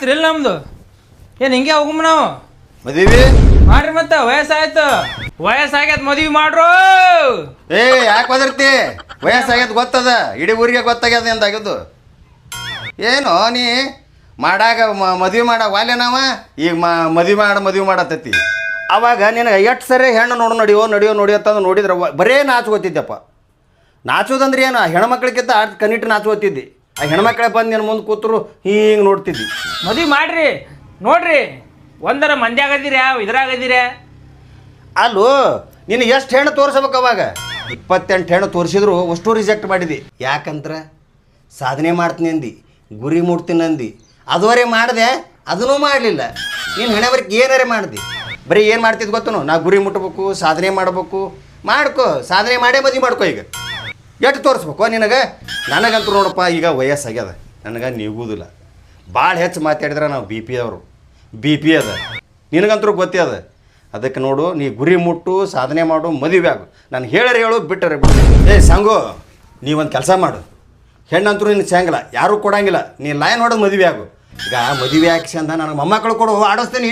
ಮದುವೆ ಇಲ್ಲ ನಮ್ದು? ಏನ್ ಹಿಂಗೆ ಹೋಗಮ್ಮ ನಾವು? ಮದುವೆ? ಮಾಡ್ರಿ ಮತ್ತ ವಯಸ್ಸಾಯ್ತು. ವಯಸ್ಸಾಗ್ಯದ ಮದುವೆ ಮಾಡ್ರು. ಏ ಯಾಕೆ ಬದರ್ತಿ ವಯಸ್ಸಾಗ್ಯದ ಗೊತ್ತದ ಇಡೀ ಊರಿಗೆ ಗೊತ್ತಾಗ್ಯದ ಎಂದಾಗಿದ್ದು ಏನು ನೀ ಮಾಡಾಗ ಮದುವೆ ಮಾಡಾಗ ವಾಲ್ಯ ನಾವ? ಈಗ ಮದುವೆ ಮಾಡ ಮದುವೆ ಮಾಡತ್ತತಿ. ಅವಾಗ ನಿನಗೆ ಎಷ್ಟು ಸರಿ ಹೆಣ್ಣು ನೋಡು ನಡಿಯೋ ನಡಿಯೋ ನಡಿಯೋ ಅಂತಂದು ನೋಡಿದ್ರೆ ಬರೇ ನಾಚು ಗೊತ್ತಿದ್ದಪ್ಪ. ನಾಚೋದಂದ್ರೆ ಏನು ಹೆಣ್ಮಕ್ಳಿಗಿಂತ ಕನಿಟ್ಟು ನಾಚ್ಕೋತಿದ್ದಿ ಆ ಹೆಣ್ಮಕ್ಳೆ ಬಂದು ನಿನ್ನ ಮುಂದೆ ಕೂತರು ಹಿಂಗೆ ನೋಡ್ತಿದ್ದಿ. ಮದುವೆ ಮಾಡ್ರಿ. ನೋಡ್ರಿ ಒಂದರ ಮಂದಿ ಆಗದಿರ ಇದ್ರಾಗದಿರ ಅಲ್ಲೂ ನೀನು ಎಷ್ಟು ಹೆಣ್ಣು ತೋರಿಸ್ಬೇಕು ಅವಾಗ? ಇಪ್ಪತ್ತೆಂಟು ಹೆಣ್ಣು ತೋರಿಸಿದ್ರು ಅಷ್ಟು ರಿಜೆಕ್ಟ್ ಮಾಡಿದಿ. ಯಾಕಂದ್ರೆ? ಸಾಧನೆ ಮಾಡ್ತೀನಿ ಅಂದಿ ಗುರಿ ಮುಟ್ತೀನಿ ಅಂದಿ. ಅದುವರೆ ಮಾಡಿದೆ ಅದನ್ನೂ ಮಾಡಲಿಲ್ಲ. ನೀನು ಹಣೆ ಬರೀ ಏನಾರೆ ಮಾಡ್ದಿ. ಬರೀ ಏನು ಮಾಡ್ತಿದ್ದು ಗೊತ್ತನು? ನಾ ಗುರಿ ಮುಟ್ಬೇಕು ಸಾಧನೆ ಮಾಡ್ಬೇಕು. ಮಾಡ್ಕೋ ಸಾಧನೆ ಮಾಡೇ ಮದುವೆ ಮಾಡ್ಕೋ ಈಗ. ಎಷ್ಟು ತೋರಿಸ್ಬೇಕು ನಿನಗೆ? ನನಗಂತೂ ನೋಡಪ್ಪ, ಈಗ ವಯಸ್ಸಾಗ್ಯದ. ನನಗೆ ನೀಗುವುದಿಲ್ಲ ಭಾಳ ಹೆಚ್ಚು ಮಾತಾಡಿದ್ರೆ ನಾವು ಬಿ ಪಿ ಅವರು. ಬಿ ಪಿ ಅದ. ನಿನಗಂತೂ ಗೊತ್ತೇ ಅದ. ಅದಕ್ಕೆ ನೋಡು, ನೀ ಗುರಿ ಮುಟ್ಟು, ಸಾಧನೆ ಮಾಡು, ಮದುವೆ ಆಗು. ನಾನು ಹೇಳರೆ ಹೇಳು, ಬಿಟ್ಟರೆ ಬಿಡು. ಏ, ಸಂಗು, ನೀವೊಂದು ಕೆಲಸ ಮಾಡು. ಹೆಣ್ಣಂತರೂ ನಿನ್ನ ಚಂಗಿಲ್ಲ ಯಾರೂ ಕೊಡಂಗಿಲ್ಲ. ನೀ ಲೈನ್ ಹೊಡೆದು ಮದುವೆ ಆಗು. ಈಗ ಮದುವೆ ಅಂತ ನನಗೆ ಮೊಮ್ಮಕ್ಕಳು ಕೊಡು ಆಡಿಸ್ತೀನಿ.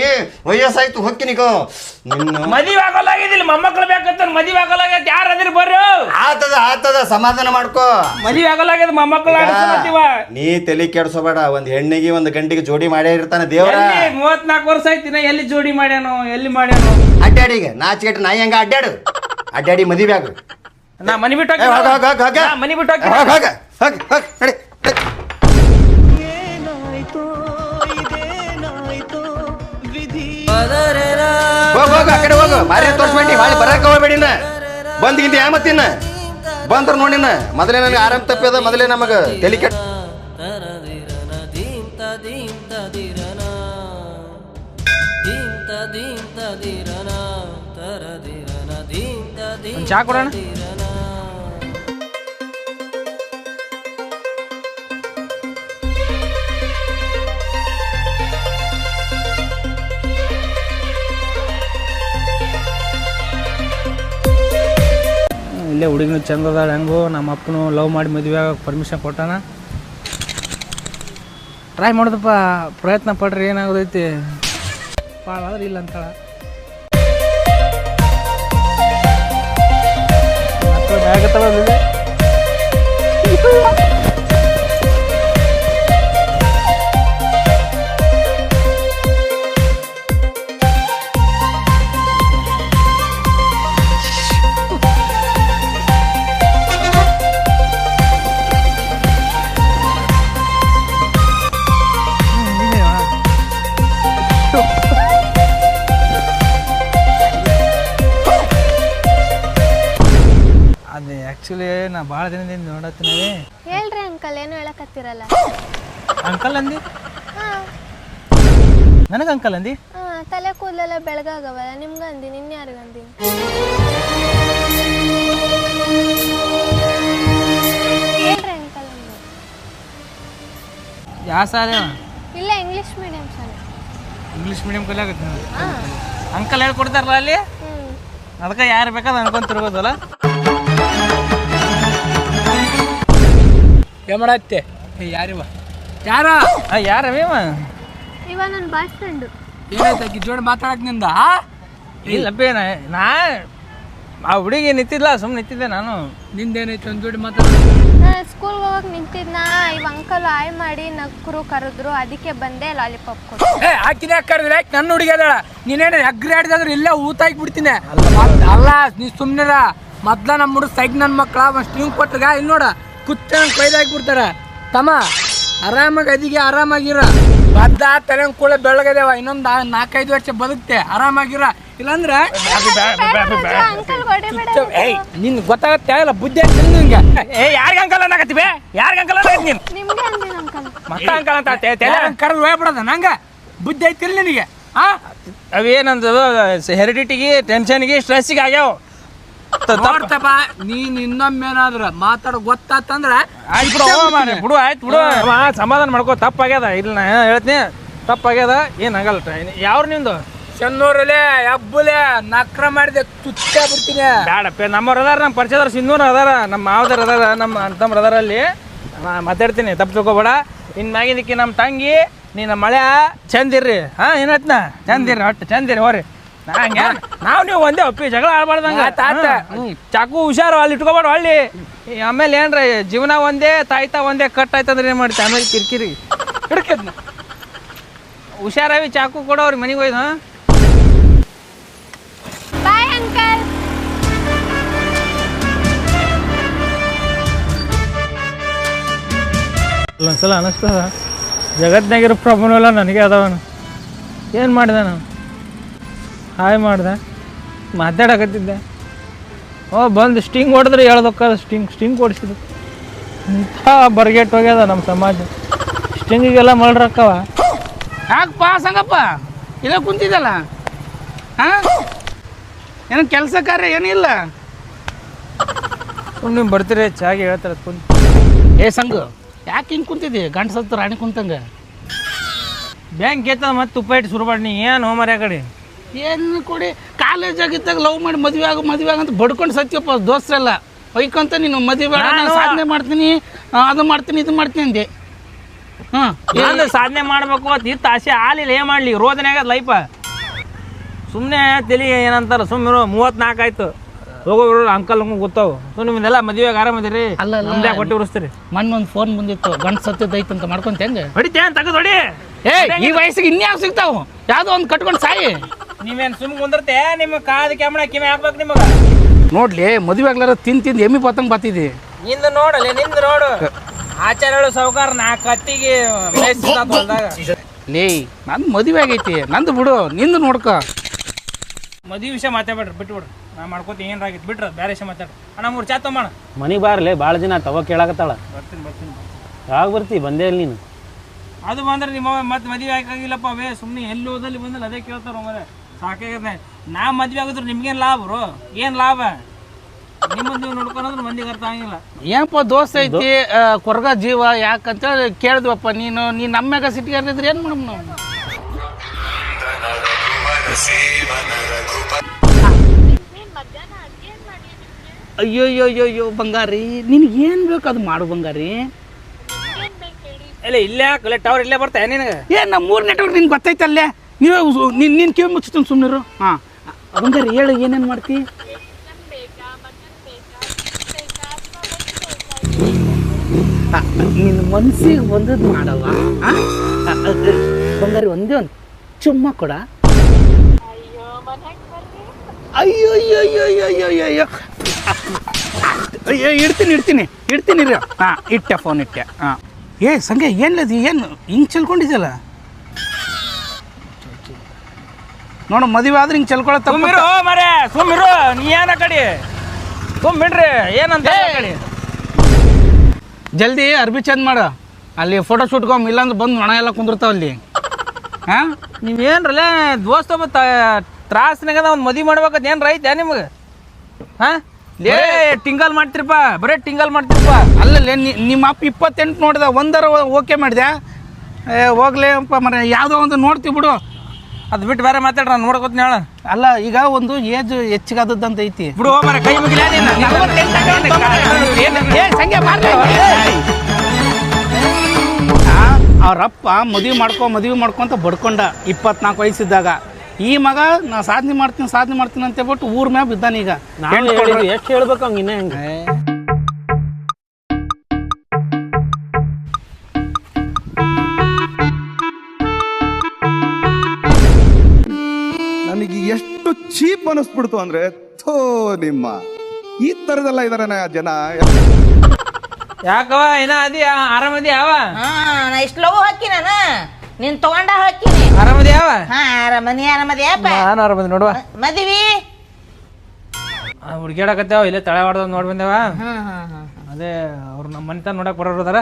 ವಯಸ್ಸಾಯ್ತು ಹೊಕ್ಕಿನಿಗ ನಿನ್ನ ಮದುವೆ ಆಗೋಲಾಗಿದಿಲ್ಲ ಮೊಮ್ಮಕ್ಳು ಬೇಕಂತ ಮದುವೆ ಆಗೋಲಾಗ್ಯದ ಯಾರು ಅದ್ರ ಬರ್ರು? ಆತದ ಆತದ ಸಮಾಧಾನ ಮಾಡ್ಕೋ. ಮದುವೆ ಆಗೋಲ್ಲ ಮೊಮ್ಮಕ್ಕಳು ನೀ ತಲೆ ಕೆಡ್ಸೋಬೇಡ ಒಂದ್ ಹೆಣ್ಣಿಗೆ ಒಂದ್ ಗಂಟಿಗೆ ಜೋಡಿ ಮಾಡೇ ಇರ್ತಾನೆ ದೇವರ. ಮೂವತ್ನಾಲ್ಕು ವರ್ಷ ಆಯ್ತಿನ ಎಲ್ಲಿ ಜೋಡಿ ಮಾಡ್ಯಾನು ಎಲ್ಲಿ ಮಾಡ್ಯಾನು? ಅಡ್ಡಾಡಿಗೆ ನಾಚಿಕೆಟ್ ನಾಯಿ ಹಂಗ ಅಡ್ಡಾಡು. ಅಡ್ಡಾಡಿ ಮದುವೆ ಆಗು. ನಾ ಮನಿ ಬಿಟ್ಟು ಮನಿ ಬಿಟ್ಟು. ಹೋಗಿ ಹೋಗಿ ಹೋಗಿ ಹೋಗ್, ನಡಿ, ಮಾರಿ ತೋರ್ಸ್ಬೇಡಿ ಮಾಡಿ ಬರಕ್ಕೆ ಹೋಗ್ಬೇಡಿ ಇನ್ನ. ಯಾ ಮತ್ತಿನ್ನ? ಬಂದ್ರ ನೋಡಿನ ಮೊದಲೇ ನನಗೆ ಆರಾಮ್ ತಪ್ಪದ ಮೊದಲೇ ನಮಗೆ ತಲೆ ಕೆಟ್ಟ ಚಾ ಕೊಡೋಣ. ಇಲ್ಲೇ ಹುಡುಗಿನ ಚಂದ ಅದಾಳ ಹೆಂಗೋ, ನಮ್ಮ ಅಪ್ಪನು ಲವ್ ಮಾಡಿ ಮದುವೆ ಆಗೋಕೆ ಪರ್ಮಿಷನ್ ಕೊಟ್ಟಾನ. ಟ್ರೈ ಮಾಡೋದಪ್ಪ, ಪ್ರಯತ್ನ ಪಡ್ರಿ, ಏನಾಗೋದೈತಿ? ಭಾಳ ಇಲ್ಲ ಅಂತಾಳ. ಮಕ್ಕಳು ಆ್ಯಕ್ಚುಲಿ ನಾ ಭಾಳ ದಿನದಿಂದ ನೋಡತ್ತೀನಿ. ಹೇಳ್ರಿ ಅಂಕಲ್ ಏನು ಹೇಳಕತ್ತಿರಲ್ಲ? ಅಂಕಲ್ ಅಂದಿ? ಹಾ. ನನಗೆ ಅಂಕಲ್ ಅಂದಿ? ಹಾ ತಲೆ ಕೂದಲೆಲ್ಲ ಬೆಳಗಾಗವಲ್ಲ ನಿಮ್ಗೆ ಅಂದಿ ನಿನ್ನ ಯಾರಿಗ ಅಂದಿ? ಹೇಳ್ರಿ ಅಂಕಲ್ ಅಂದೆ ಯಾವ ಸಾಲ ಇಲ್ಲ ಇಂಗ್ಲಿಷ್ ಮೀಡಿಯಂ ಶಾಲೆ ಇಂಗ್ಲೀಷ್ ಮೀಡಿಯಂ ಕಲಿಯಾಗತ್ತೆ ಅಂಕಲ್ ಹೇಳ್ಕೊಡ್ತಾರಲ್ಲ ಅಲ್ಲಿ? ಅದಕ್ಕೆ ಯಾರು ಬೇಕಾದ್ರೆ ಅನ್ಕೊಂತಿರ್ಬೋದಲ್ಲ ಏನ್ ಮಾಡತ್ತೆ? ಯಾರಿವ ಯಾರ? ಯಾರವೇವ ಇವ? ನನ್ನ ಬಾಯ್ ಫ್ರೆಂಡ್ ಏನಾಯ್ತು ಜೋಡಿ ಮಾತಾಡಕ್ನಿಂದ? ಇಲ್ಲಪ್ಪೇ ನಾ ನಾ ಆ ಹುಡುಗಿ ನಿಂತಿದ್ಲ ಸುಮ್ಮನೆ ನಿಂತಿದ್ದೆ ನಾನು. ನಿಂದೇನೈತೆ ಒಂದ್ ಜೋಡಿ ಮಾತಾಡ ಸ್ಕೂಲ್ಗೆ ಹೋಗಕ್ಕೆ ನಿಂತಿದ್ನ? ಇವ ಅಂಕಲ್ ಆಯ್ ಮಾಡಿ ನಕ್ಕರು ಕರೆದ್ರು ಅದಕ್ಕೆ ಬಂದೆ ಲಾಲಿಪಾಪ್ ಕೊಡು. ಏ ಆಕಿನ ಕರೆದ್ರೆ? ಯಾಕೆ ನನ್ನ ಹುಡುಗಿ ಅದಾಳ? ನೀನೇನು ಅಗ್ರಿ ಆಡಿದ್ರೆ ಇಲ್ಲೇ ಊತ ಬಿಡ್ತೀನಿ ಅಲ್ಲ. ನೀ ಸುಮ್ನಿರ. ಮೊದ್ಲ ನಮ್ಮ ಹುಡುಗ ಸೈಕ್ ನನ್ನ ಮಕ್ಳ ಒಂದ್ ಸ್ಟ್ರಿಂಗ್ ಕೊಟ್ಟಗ ಇಲ್ಲಿ ನೋಡ. ಕುತ್ತ ಕೊಯ್ದಾಕಿ ಬಿಡ್ತಾರ ತಮ್ಮ ಆರಾಮಾಗಿ ಅದಿಗೆ ಆರಾಮಾಗಿರ. ಬದ್ದ ತಲೆ ಕೂಡ ಬೆಳಗದೇವ ಇನ್ನೊಂದು ನಾಲ್ಕೈದು ವರ್ಷ ಬದುಕ್ತೆ ಆರಾಮಾಗಿರ. ಇಲ್ಲಾಂದ್ರೆ ಅಂಕಲ್ ಹೊಡಿಬೇಡ ಏಯ್ ನಿನ್ ಗೊತ್ತಾಗತ್ತೆ ಇಲ್ಲ ಬುದ್ಧಿ ಐತಿ ನಿಂಗೆ ಏ ಯಾರಿಗೆ ಅಂಕಲ್ ಅನ್ನಕತ್ತೀವಿ ಯಾರಿಗೆ ಅಂಕಲ್ ಅನ್ನಕತ್ತಿ ನೀನು? ನಿಮ್ಗೆ ಅಂಕಲ್ ಮತ್ತ ಅಂಕಲ್ ಅಂತ ಕರೆದು ಹೋಗ್ಬಿಡದ ನಂಗ. ಬುದ್ಧಿ ಐತಿಲ್ಲ ನಿನಗೆ ಆ? ಅವೇನಂದ ಹೆರಿಡಿಟಿಗೆ ಟೆನ್ಷನ್ಗೆ ಸ್ಟ್ರೆಸ್ಸಿಗೆ ಆಗ್ಯಾವ. ನೋಡ್ತಪ್ಪ ನೀನ್ ಇನ್ನೊಮ್ಮೇನಾದ್ರ ಮಾತಾಡ ಗೊತ್ತಾತಂದ್ರ ಆಯ್ತು ಬಿಡು ಹೋಗು ಮಾರ್ರೆ, ಬಿಡು ಆಯ್ತು ಬಿಡು. ಅವ ಸಮಾಧಾನ ಮಾಡ್ಕೋ ತಪ್ಪಾಗ್ಯದ. ಇಲ್ಲ ನಾ ಹೇಳ್ತೀನಿ? ತಪ್ಪಾಗ್ಯದ ಏನು ಆಗಲ್ಲ ಯಾವ್ರು ನಿಂದು ಚೆನ್ನೂರಲೆ ಹಬ್ಬಲೆ ನಕ್ರ ಮಾಡಿದೆ ತುಚ್ಚ ಬಿಡ್ತೀನಿ. ಬೇಡಪ್ಪ ನಮ್ಮವ್ರು ಅದಾರ ನಮ್ಮ ಪರಿಚಯದವ್ರು ಸಿನ್ನೂರು ಅದಾರ ನಮ್ಮ ಮಾವದರ್ ಅದಾರ ನಮ್ಮ ಅಂತಮ್ರು ಅದಾರ ಅಲ್ಲಿ. ನಾ ಮಾತಾಡ್ತೀನಿ ತಪ್ಪು ತಿಳ್ಕೊಬೇಡ. ಇನ್ನು ಮ್ಯಾಗಿದ್ದಕ್ಕೆ ನಮ್ಮ ತಂಗಿ ನೀನು ಮಳೆ ಚಂದಿರ್ರಿ ಹಾಂ ಏನತ್ನ ಚಂದಿರ್ರಿ ಒಟ್ಟು ಚಂದಿರ್ರಿ ಹೋರಿ. ಹಂಗೆ ನಾವು ನೀವು ಒಂದೇ ಒಪ್ಪಿ ಜಗಳ ಆಡ್ಬಾರ್ದಂಗ. ಚಾಕು ಹುಷಾರು ಅಲ್ಲಿ ಇಟ್ಕೋಬಾರ್ದು ಹಳ್ಳಿ. ಆಮೇಲೆ ಏನ್ರ ಜೀವನ ಒಂದೇ ತಾಯ್ತಾ ಒಂದೇ ಕಟ್ ಆಯ್ತಂದ್ರೆ ಏನು ಮಾಡ್ತಿ? ಆಮೇಲೆ ಕಿರಿಕಿರಿ. ಹಿಡ್ಕದ್ನ. ಹುಷಾರಾವಿ ಚಾಕು ಕೊಡೋರಿ ಮನೆಗೆ ಹೋಯ್ದು ಹಾಂ? ಬಾಯ್ ಅಂಕಲ್ ಒಂದ್ಸಲ ಅನಿಸ್ತದ. ಜಗತ್ನಾಗಿರೋ ಪ್ರಾಬ್ಲಮ್ ಎಲ್ಲ ನನಗೆ ಅದಾವನು. ಏನು ಮಾಡಿದೆ ನಾನು? ಹಾಯ್ ಮಾಡ್ದೆ. ಮಾತಾಡಕತ್ತಿದ್ದೆ. ಓ ಬಂದು ಸ್ಟಿಂಗ್ ಹೊಡೆದ್ರೆ ಹೇಳ್ದಕ್ಕ ಸ್ಟಿಂಗ್ ಸ್ಟಿಂಗ್ ಕೊಡಿಸಿದ್ರು ಇಂಥ ಬರ್ಗೆಟ್ ಹೋಗ್ಯದ ನಮ್ಮ ಸಮಾಜ. ಸ್ಟಿಂಗಿಗೆಲ್ಲ ಮಳ್ರಕ್ಕವ ಯಾಕಪ್ಪ ಸಂಗಪ್ಪ? ಇಲ್ಲ ಕುಂತಿದ್ದಲ್ಲ? ಹಾಂ? ಏನು ಕೆಲಸ ಕಾರ್ಯ ಏನಿಲ್ಲ ನೀವು ಬರ್ತೀರಿ ಚಾಗಿ ಹೇಳ್ತಾರೆ ಕುಂತ. ಏ ಸಂಗು ಯಾಕೆ ಹಿಂಗೆ ಕುಂತಿದ್ದಿ? ಗಂಡ ಸತ್ತು ರಾಣಿ ಕುಂತಂಗೆ. ಬ್ಯಾಂಕ್ ಏತದ ಮತ್ತೆ ತುಪ್ಪ ಇಟ್ಟು ಶುರು ಮಾಡಿ ನೀ ಏನು ಹೋಮರ್ಯ ಕಡೆ? ಏನು ಕೊಡಿ? ಕಾಲೇಜ್ ಆಗಿದ್ದಾಗ ಲವ್ ಮಾಡಿ ಮದುವೆ ಆಗು ಮದುವೆ ಆಗಂತ ಬಡ್ಕೊಂಡು ಸತ್ಯಪ್ಪ ದೋಸ್ತರೆಲ್ಲ. ಹೊಯ್ಕೊಂತ ನೀನು ಮದುವೆ ಬೇಡ ನಾನು ನಾನು- ಸಾಧನೆ ಮಾಡ್ತೀನಿ ಅದು ಮಾಡ್ತೀನಿ ಇದು ಮಾಡ್ತೀನಿ ಅಂದೆ. ಹಾಂ ನಾನು ಸಾಧನೆ ಮಾಡ್ಬೇಕು ಅಂತ ಇತ್ತು ಆಸೆ ಆಲಿಲ್ಲ ಏನು ಮಾಡಲಿ? ರೋದನ್ಯಾಗ ಲೈಫ ಸುಮ್ಮನೆ ತಲೆ ಏನಂತಾರ ಸುಮ್ಮನೆ ಮೂವತ್ನಾಲ್ಕು ಆಯ್ತು. ಹೋಗೋರು ಅಂಕಲ್ ಗೊತ್ತಾವು ಸೊ ನಿಮ್ಮನ್ನೆಲ್ಲ ಮದುವೆಗೆ ಆರಾಮದಿರಿ ಅಲ್ಲ, ಕೊಟ್ಟು ಉರಿಸ್ತೀರಿ. ಮೊನ್ನೆ ಒಂದು ಫೋನ್ ಬಂದಿತ್ತು ಗಂಡ ಸತ್ತದೈತೆ ಅಂತ ಮಾಡ್ಕೊಂತ ಹೆಂಗೆ? ಹೊಡಿತೇನೆ ತಗದು ಹೊಡಿ. ಏ ಈ ವಯಸ್ಸಿಗೆ ಇನ್ಯಾವ ಸಿಗ್ತಾವು? ಯಾವುದೋ ಒಂದು ಕಟ್ಕೊಂಡು ಸಾಯಿ. ನೀವೇನು ಸುಮ್ ಕುಂದಿರ್ತೆ? ನಿಮ್ಮ ಕಾದ ಕೆಮ್ಮಣ ಕಿವಿ ಹಾಕ್ಬೇಕು ನಿಮಗ? ನೋಡ್ಲಿ ಮದ್ವೆ ಆಗ್ಲಾರ ತಿಂದು ತಿಂದು ಎಮ್ಮಿ ಪತಂಗ್ ಬತ್ತಿದ್ದಿ ನಿಂದ ನೋಡಲಿ ನಿಂದ ನೋಡು. ಆಚಾರ್ಯಳು ಸೌಕಾರ ನಾ ಕತ್ತಿಗೆ ಲೇ ನಂದು ಮದ್ವೆ ಆಗೈತಿ. ನಂದು ಬಿಡು ನಿಂದು ನೋಡ್ಕ. ಮದ್ವಿ ವಿಷಯ ಮಾತಾಡ್ಬೇಡ್ರಿ ಬಿಟ್ಬಿಡ್ರಿ. ನಾ ಮಾಡ್ಕೋತಿ ಏನಾಗಿತ್ತು ಬಿಟ್ರ ಬೇರೆ ವಿಷಯ ಮಾತಾಡ್ರಿ. ಅಣ್ಣ ಮೂರ್ ಚಾ ಮಾಡ ಮನಿ ಬಾರ್ಲೆ ಭಾಳ ದಿನ ತವ ಕೇಳಾಕತ್ತಾಳ. ಬರ್ತೀನಿ ಬರ್ತೀನಿ ಯಾವಾಗ ಬರ್ತಿ? ಬಂದೇ ಇಲ್ಲ ನೀನು. ಅದು ಬಂದ್ರೆ ನಿಮ್ಮ ಮತ್ತೆ ಮದುವೆ ಆಗಿಲ್ಲಪ್ಪ ಅವೇ. ಸುಮ್ಮನೆ ಎಲ್ಲಿ ಹೋದಲ್ಲಿ ಬಂದಲ್ಲಿ ಅದೇ ಕೇಳ್ತಾರ ಮರೆ ಸಾಕಾಗತ್ತೆ ನಾ ಮದ್ವೆ ಆಗಿದ್ರು ನಿಮ್ಗೇನು ಲಾಭ ಬ್ರೋ? ಏನು ಲಾಭ? ನಿಮ್ಮನ್ನು ನೀವು ನೋಡ್ಕೊಂಡ್ರೆ ಮಂದಿಗೆ ಅರ್ಥ ಆಗಿಲ್ಲ. ಏನಪ್ಪ ದೋಸ್ತ ಐತಿ ಕೊರಗ ಜೀವ ಯಾಕಂತೇಳಿ ಕೇಳಿದ್ವಪ್ಪ ನೀನು ನೀನು ನಮ್ಮ ಮ್ಯಾಗ ಸಿಟ್ಟಿಗೆ ಏನು ಮಾಡಮ್ ನಾವು? ಅಯ್ಯೋ ಅಯ್ಯೋ ಅಯ್ಯೋ ಅಯ್ಯೋ ಬಂಗಾರಿ. ನಿನಗೆ ಏನು ಬೇಕು ಅದು ಮಾಡು ಬಂಗಾರಿ ಇಲ್ಲ ಇಲ್ಲೇ ಟವರ್ ಇಲ್ಲೇ ಬರ್ತಾ ನಿನಗೆ? ಏ ನಮ್ಮ ಮೂರು ನೆಟ್ವರ್ಕ್ ನಿನ್ಗೆ ಗೊತ್ತೈತಲ್ಲೇ? ನೀವೇ ನಿನ್ನ ನಿನ್ನ ಕಿವಿ ಮುಚ್ತೀನಿ ಸುಮ್ಮನಿರು ಹಾಂ. ಹಂಗಾರೆ ಹೇಳು, ಏನೇನು ಮಾಡ್ತಿ? ನಿನ್ನ ಮನ್ಸಿಗೆ ಒಂದದ್ದು ಮಾಡವ ಬಂಗಾರಿ ಒಂದೇ ಒಂದು ಚುಮ್ಮ ಕೊಡ. ಅಯ್ಯೋ ಅಯ್ಯೋ ಅಯ್ಯೋ ಅಯ್ಯೋ ಅಯ್ಯೋ ಅಯ್ಯೋ ಅಯ್ಯೋ. ಇಡ್ತೀನಿ ಇಡ್ತೀನಿ ಇಡ್ತೀನಿ ರೀ. ಹಾಂ, ಇಟ್ಟೆ ಫೋನ್ ಇಟ್ಟೆ. ಹಾಂ. ಏ ಸಂಗೆ ಏನಿಲ್ಲ ಏನು ಹಿಂಗೆ ಚೆಲ್ಕೊಂಡಿದ್ಯಲ್ಲ? ನೋಡು ಮದುವೆ ಆದ್ರೆ ಹಿಂಗೆ ಚೆಲ್ಕೊಳತ್ತ ಸುಮ್ಮಿರು ಮರೆ ಸುಮ್ಮಿರು ನೀ ಏನ ಕಡಿ? ಸುಮ್ ಬಿಡ್ರಿ ಏನಂತ ಜಲ್ದಿ ಅರ್ಬಿ ಚೇಂಜ್ ಮಾಡು. ಅಲ್ಲಿ ಫೋಟೋ ಶೂಟ್ಗೊಮ್ ಇಲ್ಲಾಂದ್ರೆ ಬಂದು ಒಣ ಎಲ್ಲ ಕುಂದಿರ್ತಾವ ಅಲ್ಲಿ. ಹಾಂ? ನೀವೇನ್ರಲ್ಲ ದೋಸ್ತ ಒಬ್ಬ ತ್ರಾಸ್ನಾಗ ಒಂದು ಮದುವೆ ಮಾಡ್ಬೇಕಂತ ಏನು ರೈತ ನಿಮ್ಗೆ? ಹಾಂ? ಲೇ ಟಿಂಗಲ್ ಮಾಡ್ತಿರಪ್ಪ ಬರೀ ಟಿಂಗಲ್ ಮಾಡ್ತಿರಪ್ಪ ಅಲ್ಲಲ್ಲೇ ನಿಮ್ಮ ಅಪ್ಪ ಇಪ್ಪತ್ತೆಂಟು ನೋಡಿದ ಒಂದರ ಓಕೆ ಮಾಡಿದೆ ಏ ಹೋಗ್ಲೇ ಅಪ್ಪ ಮರ ಯಾವುದೋ ಒಂದು ನೋಡ್ತೀವಿ ಬಿಡು. ಅದು ಬಿಟ್ಟು ಬೇರೆ ಮಾತಾಡ್ರ ನಾನು ನೋಡ್ಕೊತೀನಿ ಹೇಳ ಅಲ್ಲ ಈಗ ಒಂದು ಏಜ್ ಹೆಚ್ಚಿಗಾದದ್ದಂತ ಐತಿ ಬಿಡು ಹೋಗ್ಬಾರ ಕೈ ಮುಗಿಲ ಅವ್ರಪ್ಪ ಮದುವೆ ಮಾಡ್ಕೊ ಮದುವೆ ಮಾಡ್ಕೊಂತ ಬಡ್ಕೊಂಡ ಇಪ್ಪತ್ನಾಲ್ಕು ವಯಸ್ಸಿದ್ದಾಗ ಈ ಮಗ ನಾ ಸಾಧನೆ ಮಾಡ್ತೀನಿ ಸಾಧನೆ ಮಾಡ್ತೀನಿ ಅಂತ ಹೇಳ್ಬಿಟ್ಟು ಊರ್ ಮ್ಯಾಗ ಬಿದ್ದಾನೀಗ ಎಷ್ಟು ಹೇಳ್ಬೇಕು ಹಂಗಿನ್ನ ಇನ್ನೇ ಹೆಂಗೆ ಚೀಪ್ ಅನಿಸ್ಬಿಡ್ತು ಅಂದ್ರೆ ಥೋ ನಿಮ್ಮ. ಈ ತರದೆಲ್ಲ ಇದಾರೆ ಜನ. ಯಾಕವ ಏನ ಅದಿ ಆರಾಮದಿ ಯಾವ? ಹಾ ನಾ ಇಷ್ಟು ಲವ್ ಹಾಕಿ ನಾನು. ನೀನ್ ತಗೊಂಡ ಹಾಕಿನಿ ಆರಾಮದಿ ಯಾವ? ಹಾ ಆರಾಮದಿ ಯಾಪ ನಾನು ಆರಾಮದಿ ನೋಡುವ. ಮದಿವಿ. ಹುಡ್ಕ್ಯಾಡಕತ್ತೇವ ಇಲ್ಲೇ ತಳೆ ಹೊಡೆದ ನೋಡಿ ಬಂದೇವ. ಅದೇ ಅವ್ರು ನಮ್ಮ ಮನೆ ನೋಡಕ್ ಬರೋರು ಅದಾರ.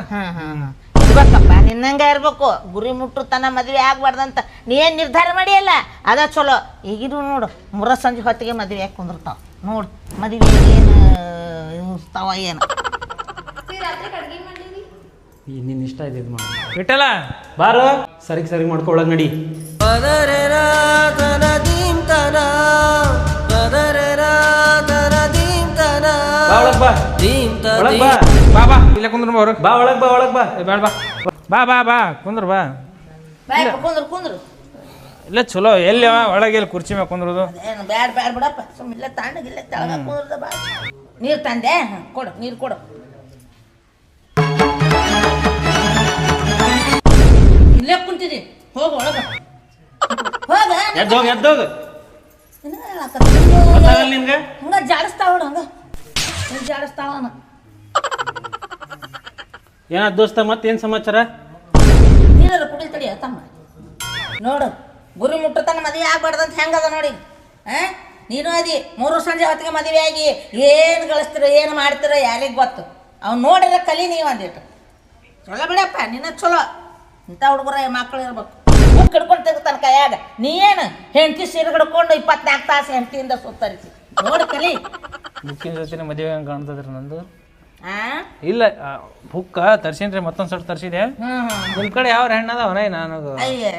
ಇರ್ಬೇಕಪ್ಪ ನಿನ್ನಂಗ ಇರ್ಬೇಕು. ಗುರಿ ಮುಟ್ಟು ತನ ಮದ್ವೆ ಆಗ್ಬಾರ್ದಂತ ನೀ ಏನ್ ನಿರ್ಧಾರ ಮಾಡಿಯಲ್ಲ? ಅದ ಚಲೋ. ಈಗಿರು ನೋಡು ಮುರ ಸಂಜೆ ಹೊತ್ತಿಗೆ ಮದ್ವೆ ಯಾಕೆ ಕುಂದಿರ್ತಾವ. ನೋಡು ಮದ್ವೆ ಏನು ಇರ್ತಾವ ಏನು? ನಿನ್ನ ಇಷ್ಟ ಇದೆ ಇದು ಸರಿ ಬಿಟ್ಟಲ್ಲ ಬಾರು. ಸರಿಗೆ ಸರಿ ಮಾಡ್ಕೊ ಒಳಗೆ ನಡಿ. ಬಾ ಒಳಗ್ ಬಾ. ಒಳಗ್ ಬಾ. ಬಾ ಬಾ. ಇಲ್ಲೇ ಕುಂದ್ರ ಅವ್ರು. ಬಾ ಒಳಗ್ ಬಾ ಒಳಗ್ ಬಾ. ಏ, ಬೇಡ ಬಾ. ಬಾ ಬಾ ಬಾ. ಕುಂದ್ರ ಬಾ. ಬ್ಯಾಡ ಕುಂದ್ರು ಕುಂದ್ರು. ಇಲ್ಲ ಚಲೋ ಎಲ್ಲಿ ಅವ? ಒಳಗೆ ಎಲ್ಲಿ ಕುರ್ಚಿ ಮೇಲೆ ಕುಂದ್ರದು? ಏನು ಬ್ಯಾಡ ಬ್ಯಾಡ ಬಿಡಪ್ಪ. ಸುಮ್ಮನೆ ತಣ್ಣಗಿಲ್ಲ ತೆಳಗ ಕುಂದ್ರದ ಬಾ. ನೀರು ತಂದೆ? ಹ್ಮ್, ಕೊಡು ನೀರು ಕೊಡು. ಇಲ್ಲೇ ಕುಂತಿದಿ. ಹೋಗ ಒಳಗ. ಹೋಗ ಎದ್ದೋಗ ಎದ್ದೋಗ. ನಿಮ್ಗ ಹೇಳಾಕತ್ತೀನಿ. ಗೊತ್ತಾಗಲ್ಲ ನಿನ್ಗೆ? ಹಂಗ ಜಾಡಿಸ್ತಾ ನೋಡು ಹಂಗ. ಏನ ದೋಸ್ತ ಮತ್ತೇನ್ ಸಮಾಚಾರ? ತಡಿ ತಮ್ಮ ನೋಡು ಗುರಿ ಮುಟ್ಟತನ ಮದುವೆ ಆಗ್ಬಾರ್ದಂತ ಹೆಂಗದ ನೋಡಿ. ಆ? ನೀನು ಅದಿ ಮೂರು ಸಂಜೆ ಹೊತ್ತಿಗೆ ಮದುವೆ ಆಗಿ ಏನು ಗಳಿಸ್ತೀರ ಏನು ಮಾಡ್ತೀರ ಯಾರಿಗ ಗೊತ್ತು. ಅವ್ನು ನೋಡಿದ್ರೆ ಕಲಿ ನೀ ಅಂದಿಟ್ಟು ಚಲೋ ಬಿಡಪ್ಪ ನಿನ್ನ ಚಲೋ. ಇಂಥ ಹುಡುಗರ ಮಕ್ಕಳು ಇರ್ಬೇಕು. ಬುಕ್ ಹಿಡ್ಕೊಂಡು ತೆಗಿತಾನ ಕೈಯಾಗ. ನೀ ಏನು ಹೆಂಡತಿ ಸೀರೆ ಹಿಡ್ಕೊಂಡು ಇಪ್ಪತ್ನಾಲ್ಕು ತಾಸು ಹೆಂಡತಿಯಿಂದ ಸುತ್ತರಿಸಿ. ನೋಡಿ ಕಲಿ. ಬುಕ್ಕಿನ ಜೊತೆ ಮದುವೆ ಹಂಗೆ ಕಾಣ್ತದ್ರಿ ನಂದು? ಆ? ಇಲ್ಲ ಬುಕ್ಕ ತರ್ಸಿನ್ರಿ ಮತ್ತೊಂದ್ ಸಟ್ ತರ್ಸಿದೆ. ನಿಮ್ ಕಡೆ ಯಾವ ಹೆಣ್ಣದವನ ನನಗೆ. ಅಯ್ಯ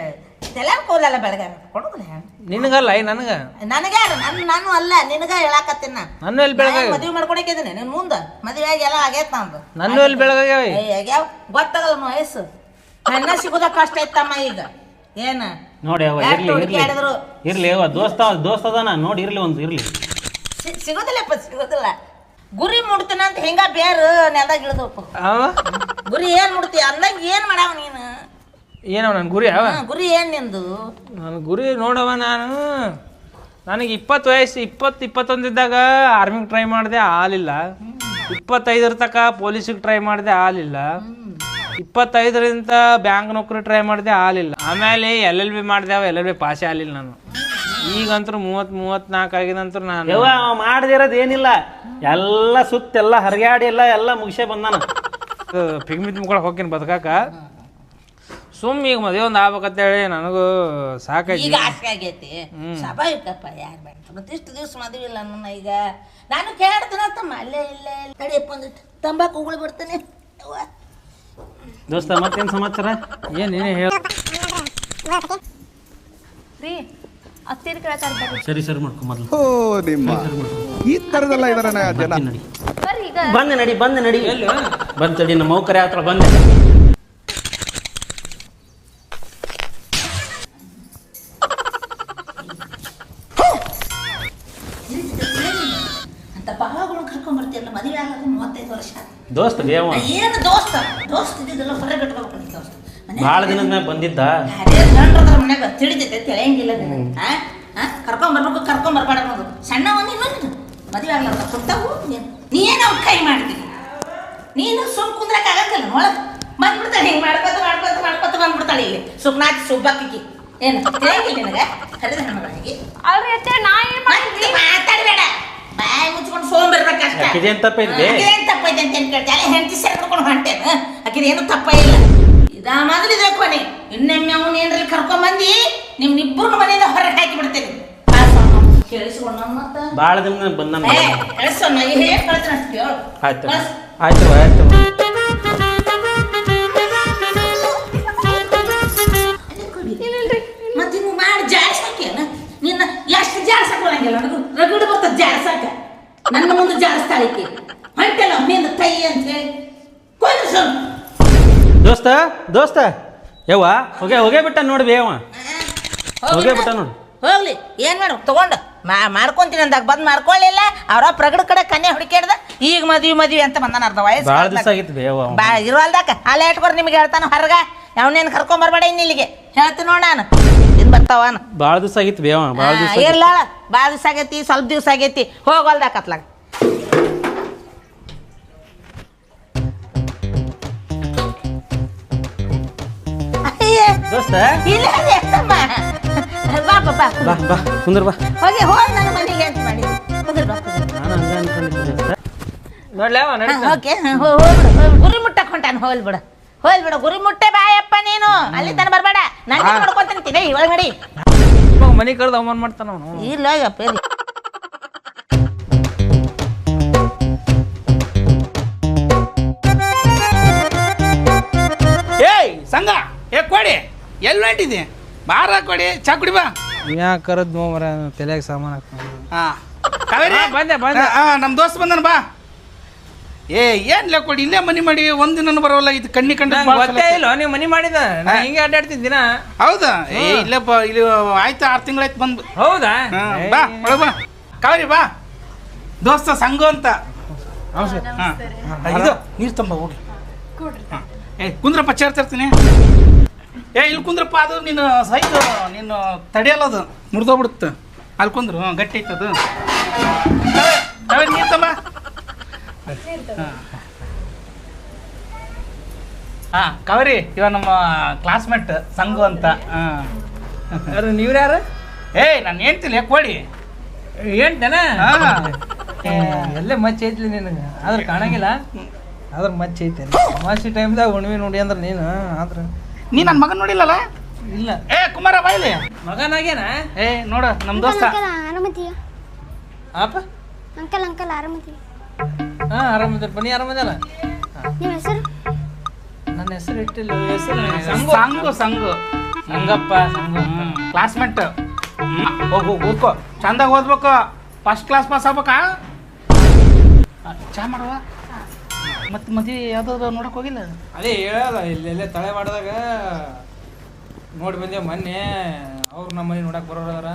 ತಲೆ ಕೂದಲೆಲ್ಲ ಬೆಳಗ್ಗೆ ಕೊಡುದಿಲ್ಲ ನಿನಗಲ್ಲ ಐ ನನಗೆ? ನನಗೆ ನನ್ನ ನಾನು ಅಲ್ಲ ನಿನಗ ಹೇಳಾಕತ್ತಿನ ನಾನು. ನನ್ನ ಎಲ್ಲಿ ಬೆಳಗಾಗ ಮದುವೆ ಮಾಡ್ಕೊಳಕಿದ್ದೀನಿ ನಿನ್ ಮುಂದೆ. ಮದುವೆ ಆಗಿ ಎಲ್ಲ ಆಗೈತೆ ನಂದು. ನನ್ನ ಎಲ್ಲಿ ಬೆಳಗಾಗ್ಯಾವ ಆಗ್ಯಾವ ಗೊತ್ತಾಗಲ್ಲ ನಮ್ಮ ವಯಸ್ಸು. ಹೆಣ್ಣ ಸಿಗೋದ ಕಷ್ಟ ಐತಮ್ಮ ಈಗ. ಏನ? ನೋಡಿ ಅವ ಇರ್ಲಿ ಇರ್ಲಿ? ಇರ್ಲಿ ಅವ ದೋಸ್ತ ದೋಸ್ತ ಅದಾನ. ನೋಡಿ ಇರ್ಲಿ ಒಂದು ಇರ್ಲಿ. ಸಿಗೋದಿಲ್ಲಪ್ಪ ಸಿಗೋದಿಲ್ಲ ಗುರಿ ಮುಡ್ತೀನ ಅಂತ ಹೆಂಗ ಬೇರು ನೆಲದಾಗ ಇಳಿದಪ್ಪ ಅವ ಗುರಿ ಏನ್ ಮುಡ್ತಿ? ಅಂದಂಗ ಏನ್ ಮಾಡವ ನೀನು? ಏನವ ನನ್ನ ಗುರಿ ಅವ? ಗುರಿ ಏನ್ ನಿಂದು? ನನ್ನ ಗುರಿ ನೋಡವ ನಾನು. ನನಗೆ ಇಪ್ಪತ್ತು ವಯಸ್ಸು ಇಪ್ಪತ್ತು ಇಪ್ಪತ್ತೊಂದಿದ್ದಾಗ ಆರ್ಮಿಗೆ ಟ್ರೈ ಮಾಡಿದೆ ಆಲಿಲ್ಲ ಇಪ್ಪತ್ತೈದರ ತಕ ಪೊಲೀಸಿಗೆ ಟ್ರೈ ಮಾಡಿದೆ ಆಲಿಲ್ಲ ಇಪ್ಪತ್ತೈದರಿಂದ ಬ್ಯಾಂಕ್ ನೌಕರಿ ಟ್ರೈ ಮಾಡಿದೆ ಆಲಿಲ್ಲ ಆಮೇಲೆ ಎಲ್ ಎಲ್ ಬಿ ಮಾಡಿದೆ ಎಲ್ ಎಲ್ ಬಿ ಪಾಸೇ ಆಲಿಲ್ಲ ನಾನು. ಈಗಂತೂ ಮೂವತ್ತು ಮೂವತ್ತ್ನಾಲ್ಕು ಆಗಿದಂತೂ ನಾನು. ಯವ್ವ ಅವ ಮಾಡದಿರೋದು ಏನಿಲ್ಲ. ಎಲ್ಲ ಸುತ್ತೆಲ್ಲ ಹರಿಯಾಡಿ ಎಲ್ಲ ಎಲ್ಲ ಮುಗಿಸೇ ಬಂದಾನ. ಪಿಗ್ಮಿತ್ ಮುಖ ಹೋಗ್ತೀನಿ ಬದುಕಾಕ. ಸುಮ್ ಈಗ ಮದುವೆ ಒಂದು ಆಗ್ಬೇಕಂತೇಳಿ ನನಗೂ ಸಾಕಾಗಿ ಈಗ ಆಸೆ ಆಗೈತಿ ಸ್ವಾಭಾವಿಕಪ್ಪ ಯಾರು ಬೇಡ ಮತ್ತಿಷ್ಟು ದಿವಸ ಮದುವೆ ಇಲ್ಲ ನನ್ನ ಈಗ. ನಾನು ಕೇಳ್ತೀನತ್ತಮ್ಮ ಅಲ್ಲೇ ಇಲ್ಲೇ ತಡಿಯಪ್ಪ ಒಂದಿಟ್ಟು ತಂಬಾಕು ಉಗುಳು ಬಿಡ್ತೀನಿ ಅವ್ವ. ದೋಸ್ತ ಮತ್ತೇನ್ ಸಮಾಚಾರ? ಏನೇನು ಏನೇ ಹೇಳ ರೀ ಬರ್ರಿ. ಸರಿ ಸರಿ ಮಾಡ್ಕೊ ಮೊದ್ಲು. ಓ ನಿಮ್ಮ. ಈ ತರದೆಲ್ಲ ಇದಾರೆ ಜನ. ನಡಿ. ಬರ್ರಿ ಈಗ. ಬಂದೆ ನಡಿ ಬಂದೆ ನಡಿ. ಬಂದ್ ತಡಿ ನಮ್ಮ ಮೌಕರೆ ಹತ್ರ ಬಂದೆ. ಅಂತ ಭಾವಗಳು ಕರ್ಕೊಂಡ್ ಬರ್ತೀಯಲ್ಲ ಮದುವೆ ಆಗಲ್ಲ ಮೂವತ್ತೈದು ವರ್ಷ. ದೋಸ್ತ ಏನು ದೋಸ್ತ? ದೋಸ್ತ ಭಾಳ ದಿನದ ಮ್ಯಾಗ ಬಂದಿದ್ದ. ಅದೇ ಗಂಡ್ರದ್ರ ಮನ್ಯಾಗ ತಿಳಿತೈತೆ ತಿಳಿಯಂಗಿಲ್ಲ ನಿನಗೆ. ಹಾ ಹಾ ಕರ್ಕೊಂಡ್ ಬರ್ಬೇಕು ಕರ್ಕೊಂಡ್ ಬರ್ಬೇಡ ಅನ್ನೋದು. ಸಣ್ಣವ ನೀನು ನೀನು ಮದುವೆ ಆಗ್ಲಾರ್ದ ಕುಂತಾವು ನೀನು. ನೀ ಏನು ಅವ್ನ ಕೈ ಮಾಡ್ತೀನಿ ನೀನು ಸುಮ್ ಕುಂದ್ರಕ್ಕೆ ಆಗಂಗಿಲ್ಲ ಒಳಗೆ. ಬಂದ್ಬಿಡ್ತಾಳೆ ಹಿಂಗೆ ಮಾಡ್ಕೊತ ಮಾಡ್ಕೊತ ಮಾಡ್ಕೊತ ಬಂದ್ಬಿಡ್ತಾಳೆ ಇಲ್ಲಿ. ಸುಮ್ನಾಚಿ ಸುಬ್ಬಾಕಿಗೆ ಏನು? ತಿಳಿಯಂಗಿಲ್ಲ ನಿನಗೆ? ಹರಿದ ಹೆಣ್ಮಗಳಿಗೆ. ಅವ್ರ ಎತ್ತೆ ನಾ ಏನ್ ಮತ್ತೆ ಮಾತಾಡ್ಬೇಡ. ಬಾಯಿ ಮುಚ್ಕೊಂಡು ಸೋಂಬರ್ಬೇಕಷ್ಟೇ ಆಕಿದೇನ್ ತಪ್ಪೈತಿ? ಆಕಿದೇನ್ ತಪ್ಪೈತೆ ಅಂತ ಏನ್ ಕೇಳ್ತಿ? ಅಲ್ಲೇ ಹೆಂಡತಿ ಸೇರ್ಕೊಂಡು ಹೊಂಟೇನು? ಆಕಿದೇನು ತಪ್ಪ ಇಲ್ಲ. ಇದ ಮಾದ್ರಿ ಇದೆ ಕೊನೆ. ಇನ್ನೊಮ್ಮೆ ಅವನು ಏನ್ರಲ್ಲಿ ಕರ್ಕೊಂಬಂದಿ ನಿಮ್ನಿಬ್ಬರು ಮನೆಯಿಂದ ಹೊರಗೆ ಹಾಕಿ ಬಿಡ್ತೇನೆ. ಕೇಳಿಸ್ಕೊಂಡ ಮತ್ತ. ಭಾಳ ದಿನ ಕಳಿಸೋಣ ಹೇಗೆ ಅಷ್ಟು ಆಯ್ತು. ಆಯ್ತು ಆಯ್ತು ಮಾಡಿ ನಿನ್ನ ಎಷ್ಟು ಜಾಡ್ಸಕ್ ಬರಂಗಿಲ್ಲ ನನಗೂ ರಗಡು ಬರ್ತದ ನನ್ನ ಮುಂದೆ ಜಾಡಿಸ್ತಾಳಿಕೆ ಹೊಂಟೆಲ್ಲ ನಿಂದ ಕೈ ಅಂತ ಹೇಳಿ. ಸ್ವಲ್ಪ ದೋಸ್ತ ದೋಸ್ತ. ಯವ್ವ ಹೋಗೇ ಹೋಗೇ ಬಿಟ್ಟ ನೋಡಿ ಬೇವ ಹೋಗೇ ಬಿಟ್ಟ ನೋಡು. ಹೋಗ್ಲಿ ಏನ್ ಮಾಡು ತಗೊಂಡು. ಮಾ ಮಾಡ್ಕೊಂತೀನಿ ಅಂದಾಗ ಬಂದ್ ಮಾಡ್ಕೊಳ್ಳಿಲ್ಲ ಅವ್ರ ಪ್ರಗಡ ಕಡೆ ಕನ್ಯಾ ಹುಡುಕ್ಯಾಡ್ದ. ಈಗ ಮದ್ವಿ ಮದ್ವಿ ಅಂತ ಬಂದಾನ ಅರ್ಧ ವಯಸ್ಸು ಭಾಳ. ದಿವಸ ಆಗಿತ್ತು ಬಾ ಇರುವಲ್ದಾಕ ಅಲ್ಲೇ ಇಟ್ಕೊರ್ ನಿಮ್ಗೆ ಹೇಳ್ತಾನ ಹೊರಗ. ಅವನೇನು ಕರ್ಕೊಂಡ್ ಬರ್ಬೇಡ ಇನ್ನು ಇಲ್ಲಿಗೆ. ಹೇಳ್ತೀನಿ ನೋಡ ನಾನು. ಇನ್ ಬರ್ತಾವನ ಭಾಳ ದಿವಸ ಆಗಿತ್ತು ಬೇವ ಭಾಳ ದಿವಸ ಇರ್ಲಾಳ. ಭಾಳ ದಿವಸ ಆಗೈತಿ ಸ್ವಲ್ಪ ದಿವಸ ಆಗೈತಿ. ಹೋಗಲ್ದಾಕತ್ಲಾಗ ದೋಸ್ತ? ಇಲ್ಲ ಎತ್ತಮ್ಮ. ಬಾ ಬಾ ಬಾ. ಬಾ ಬಾ ಕುಂದ್ರ ಬಾ. ಹೋಗಿ ಹೋಗಿ ನನ್ನ ಮನೆಗೆ ಅಂತ ಮಾಡಿ? ಕುಂದ್ರ ಬಾ ನಾನು ಹಂಗ ಅನ್ಕೊಂಡಿದ್ದೆ ದೋಸ್ತ. ನೋಡ್ಲಿ ನಡಿ ಓಕೆ ಹೋಗ್ಬಿಡು ಗುರಿ ಮುಟ್ಟಕ್ ಹೊಂಟಾನ ಹೋಲ್ ಬಿಡ. ಹೋಲ್ ಬಿಡು ಗುರಿ ಮುಟ್ಟೆ ಬಾಯಪ್ಪ ನೀನು. ಅಲ್ಲಿ ತನ ಬರ್ಬೇಡ. ನಾನು ನೋಡ್ಕೊಂತೀನಿ ಒಳಗೆ ನಡಿ. ಮನೆ ಕರೆದು ಅವಮಾನ ಮಾಡ್ತಾನ ಅವನು? ಇಲ್ಲ ಯಪ್ಪ ಏಯ್ ಸಂಘ ಏ ಕೊಡಿ. ಎಲ್ಲಿ ಹೊಂಟಿದ್ದೆ? ಬಾರ ಕೊಡಿ ಚಾ ಕುಡಿ ಬಾ. ಯಾ ಕರದ್ ಮರ ತಲೆಯಾಗ ಸಾಮಾನು ಹಾ. ಕಾವೇರಿ? ಬಂದೆ, ಬಂದೆ. ಹಾ ನಮ್ಮ ದೋಸ್ತ್ ಬಂದನ ಬಾ. ಏ ಏನ್ಲ ಕೊಡಿ ಇಲ್ಲೇ ಮನಿ ಮಾಡಿ ಒಂದಿನ ಬರೋಲ್ಲ ಇದು ಕಣ್ಣಿ ಕಂಡ ಗೊತ್ತೇ ಇಲ್ಲ ನೀವು ಮನಿ ಮಾಡಿದ? ನಾ ಹಿಂಗೆ ಅಡ್ಡಾಡ್ತಿದ್ದ ದಿನ. ಹೌದಾ? ಏ ಇಲ್ಲಪ್ಪ ಇಲ್ಲಿ ಆಯ್ತು ಆರು ತಿಂಗಳಾಯ್ತು ಬಂದು. ಹೌದಾ? ಬಾ ಒಳಗೆ ಬಾ. ಕಾವೇರಿ ಬಾ. ದೋಸ್ತ ಸಂಘ ಅಂತ. ಇದು ನೀರು ತಂಬ ಹೋಗಿ. ಹಾ. ಏ ಕುಂದ್ರಪ್ಪ ಚೇರ್ ತರ್ತೀನಿ. ಏ ಇಲ್ಲಿ ಕುಂದ್ರಪ್ಪ ಅದು ನೀನು ಸೈಜ್ ನೀನು ತಡೆಯಲ್ಲ ಅದು. ಮುರಿದೋಗ್ಬಿಡುತ್ತೆ. ಅಲ್ಲಿ ಕುಂದ್ರು ಗಟ್ಟಿ ಐತೆ ಅದು. ನೀರು ತಂಬ ಹಾಂ. ಕವರಿ ಇವ ನಮ್ಮ ಕ್ಲಾಸ್ಮೇಟ್ ಸಂಘು ಅಂತ. ಹಾಂ. ಅದು ನೀವ್ರು ಯಾರು? ಏಯ್ ನಾನು ಹೇಳ್ತಿಲ್ಲ ಕೊಡಿ ಹೇಳ್ತೇನ. ಎಲ್ಲೇ ಮಚ್ಚ ಐತ್ಲಿ ನಿನಗೆ? ಆದ್ರೆ ಕಾಣಂಗಿಲ್ಲ. ಆದ್ರೆ ಮಚ್ಚ ಐತೆ. ಅಮಾಸಿ ಟೈಮ್ದಾಗ ಉಣ್ವಿ ನೋಡಿ ಅಂದ್ರೆ ನೀನು ಆದ್ರೆ. ನೀ ನನ್ನ ಮಗನ್ ನೋಡಿಲ್ಲಲ್ಲ? ಇಲ್ಲ. ಏ ಕುಮಾರ ಬಾಯ್ಲಿ ಮಗನಾಗೇನ ಏ ನೋಡ ನಮ್ಮ ದೋಸ್ತ. ಆರಾಮದಿಯ? ಆಪ? ಅಂಕಲ್ ಅಂಕಲ್ ಆರಾಮದಿಯ? ಹಾ ಆರಾಮದಿರಪ್ಪ ನೀ ಆರಾಮದಲ್ಲ? ನಿಮ್ಮ ಹೆಸರು? ನನ್ನ ಹೆಸರು ಇಟ್ಟಿಲ್ಲ. ಹೆಸರು ಸಂಗು. ಸಂಗು. ಸಂಗು ಸಂಗಪ್ಪ ಸಂಗು ಕ್ಲಾಸ್ಮೇಟ್ ಹೋಗು ಓದ್ಕೋ ಚಂದಾಗಿ ಓದ್ಬೇಕು. ಫಸ್ಟ್ ಕ್ಲಾಸ್ ಪಾಸ್ ಆಗ್ಬೇಕಾ? ಚಾ ಮಾಡುವ? ಮತ್ತೆ ಮದುವೆ ಯಾವ್ದಾದ್ರು ನೋಡಕ್ ಹೋಗಿಲ್ಲ? ಅದೇ ಹೇಳಲ್ಲ ಇಲ್ಲೆಲ್ಲ ತಳೆ ಮಾಡಿದಾಗ ನೋಡಿ ಬಂದೆ ಮೊನ್ನೆ ಅವ್ರು ನಮ್ಮ ಮನೆ ನೋಡಕ್ ಬರೋರ ಅದಾರ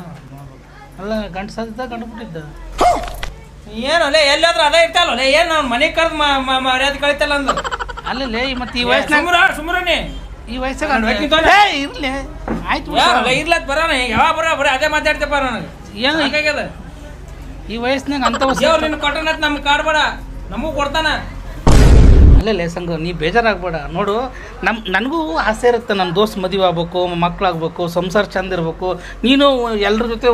ಅಲ್ಲ ಗಂಟು ಸದ್ದ ಗಂಡು ಬಿಟ್ಟಿದ್ದ ಏನು ಅಲ್ಲೇ ಎಲ್ಲಾದ್ರೂ ಅದೇ ಇರ್ತಲ್ಲ ಅಲ್ಲೇ ಏನು ಅವ್ನ ಮನೆಗೆ ಕರೆದು ಮರ್ಯಾದೆ ಕಳಿತಲ್ಲ ಅಂದು ಅಲ್ಲೇ ಮತ್ತೆ ಈ ವಯಸ್ಸಿನಾಗ ಸುಮ್ರ ಸುಮ್ರನಿ ಈ ವಯಸ್ಸಾಗ ಇರ್ಲಿ ಆಯ್ತು ಇರ್ಲತ್ ಬರೋಣ ಯಾವಾಗ ಬರೋ ಬರೀ ಅದೇ ಮಾತಾಡ್ತೇಪ ನನಗೆ. ಏನು? ಹಾಗಾಗ್ಯದ? ಈ ವಯಸ್ಸಿನಾಗ ಅಂತ ನಿನ್ನ ಕೊಟ್ಟನತ್ ನಮ್ಗೆ ಕಾಡ್ಬೇಡ ನಮಗೂ ಕೊಡ್ತಾನ. ಅಲ್ಲೇ ಸಂಘ ನೀ ಬೇಜಾರಾಗ್ಬೇಡ. ನೋಡು ನಮ್ಮ ನನಗೂ ಆಸೆ ಇರುತ್ತೆ ನನ್ನ ದೋಸ್ತ್ ಮದುವೆ ಆಗ್ಬೇಕು ಮಕ್ಕಳಾಗ್ಬೇಕು ಸಂಸಾರ ಚಂದ ಇರಬೇಕು. ನೀನು ಎಲ್ಲರ ಜೊತೆ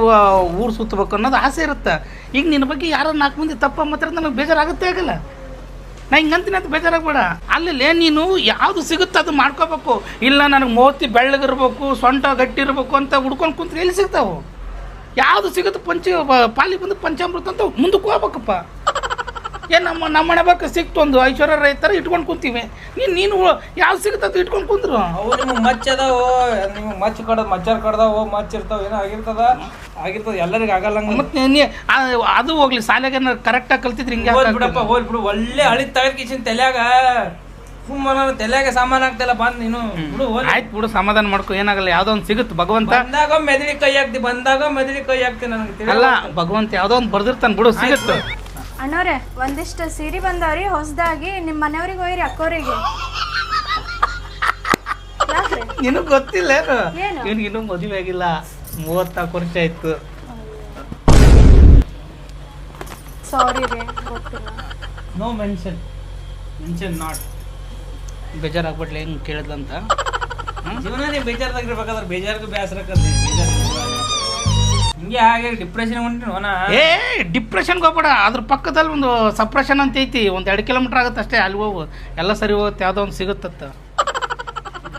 ಊರು ಸುತ್ತಬೇಕು ಅನ್ನೋದು ಆಸೆ ಇರುತ್ತೆ. ಈಗ ನಿನ್ನ ಬಗ್ಗೆ ಯಾರೋ ನಾಲ್ಕು ಮಂದಿ ತಪ್ಪ ಮಾತ್ರ ನನಗೆ ಬೇಜಾರಾಗುತ್ತೆ ಆಗಲ್ಲ. ನಾ ಹಿಂಗಂತೀನಿ ಅಂತ ಬೇಜಾರಾಗಬೇಡ. ಅಲ್ಲಲ್ಲೇ ನೀನು ಯಾವುದು ಸಿಗುತ್ತೆ ಅದು ಮಾಡ್ಕೋಬೇಕು. ಇಲ್ಲ, ನನಗೆ ಮೋತಿ ಬೆಳ್ಳಗಿರ್ಬೇಕು, ಸೊಂಟ ಗಟ್ಟಿ ಇರಬೇಕು ಅಂತ ಹುಡ್ಕೊಂಡು ಕುಂತ್ರೆ ಎಲ್ಲಿ ಸಿಗ್ತಾವೆ? ಯಾವುದು ಸಿಗುತ್ತೆ ಪಂಚ ಪಾಲಿ ಬಂದು ಪಂಚಾಮೃತ ಅಂತ ಮುಂದಕ್ಕೆ ಹೋಗ್ಬೇಕಪ್ಪ. ಏನು ನಮ್ಮ ನಮ್ಮ ಮನೆ ಬಗ್ಗೆ ಸಿಕ್ತು ಒಂದು ಐಶ್ವರ್ಯ ರೈತರ ಇಟ್ಕೊಂಡು ಕುಂತೀವಿ. ನೀನು ನೀನು ಯಾವ ಸಿಗುತ್ತೆ ಅದು ಇಟ್ಕೊಂಡು ಕುಂದ್ರು. ಅವು ನಿಮ್ಗೆ ಮಚ್ಚ ಅದಾವ ನಿಮ್ಗೆ ಮಚ್ಚ ಕಡದ್ ಮಚ್ಚಾರ್ ಕಡ್ದಾವ ಮಚ್ಚ ಇರ್ತಾವ ಏನೋ ಆಗಿರ್ತದ? ಆಗಿರ್ತದ ಎಲ್ಲರಿಗೂ ಆಗಲ್ಲ ಮತ್ತೆ ನೀ ಅದು ಹೋಗ್ಲಿ ಶಾಲೆಗೆ ಕರೆಕ್ಟಾಗಿ ಕಲ್ತಿದ್ರೆ ಹಿಂಗೆ ಹೋದ್ ಬಿಡಪ್ಪ ಹೋದ್ ಬಿಡು ಒಳ್ಳೆ ಹಳಿ ತಗದ್ ಕಿಶನ್ ತಲೆಯಾಗ. ಸುಮ್ಮನೆ ತಲೆಗೆ ಸಾಮಾನ್ ಆಗ್ತಿಲ್ಲ ಬಂದ್ ನೀನು. ಬಿಡು ಆಯ್ತು ಬಿಡು ಸಮಾಧಾನ ಮಾಡ್ಕೊ ಏನಾಗಲ್ಲ ಯಾವುದೋ ಒಂದು ಸಿಗುತ್ತೆ ಭಗವಂತ. ಬಂದಾಗ ಮೆದಳಿ ಕೈ ಹಾಕ್ತಿ ಬಂದಾಗ ಮೆದಳಿ ಕೈ ಹಾಕ್ತಿ ನನಗೆ ಅಲ್ಲ ಭಗವಂತ ಯಾವುದೋ ಒಂದು ಬರ್ದಿರ್ತಾನೆ ಬಿಡು ಸಿಗುತ್ತೆ ಅಣ್ಣವ್ರೆ ಒಂದಿಷ್ಟು ಸೀರೆ ಬಂದವ್ರಿ ಹೊಸದಾಗಿ ನಿಮ್ಮ ಮನೆಯವ್ರಿಗೆ ಹೋಯ್ರಿ ಅಕ್ಕೋರಿಗೆ. ಯಾಕ್ರಿ? ನಿನಗೆ ಗೊತ್ತಿಲ್ಲ ಏನು? ಏನು? ಇವ್ನಿಗೆ ಇನ್ನೂ ಮದುವೆ ಆಗಿಲ್ಲ. ಮೂವತ್ನಾಲ್ಕು ವರ್ಷ ಆಯ್ತು. ಸಾರಿ ರೀ ಗೊತ್ತಿಲ್ಲ. No mention. Mention not. ಬೇಜಾರಾಗ್ಬಿಟ್ಲೆ ಹೆಂಗೆ ಕೇಳಿದ್ಲಂತ? ಜೀವನನೇ ಬೇಜಾರ್ದಾಗಿರ್ಬೇಕಾದ್ರೆ ಬೇಜಾರ್ಗೂ ಬೇಸರ ಬೇಜಾರ್ ಹಿಂಗೆ ಹಾಗೆ ಡಿಪ್ರೆಷನ್ ಹೊಂಟಿನ ಏ ಡಿಪ್ರೆಷನ್ಗೆ ಹೋಗ್ಬೇಡ. ಅದ್ರ ಪಕ್ಕದಲ್ಲಿ ಒಂದು ಸಪ್ರೆಷನ್ ಅಂತ ಐತಿ. ಒಂದು ಎರಡು ಕಿಲೋಮೀಟರ್ ಆಗುತ್ತೆ ಅಷ್ಟೇ. ಅಲ್ಲಿ ಹೋಗು. ಎಲ್ಲ ಸರಿ ಹೋಗುತ್ತೆ. ಯಾವುದೋ ಒಂದು ಸಿಗುತ್ತತ್ತ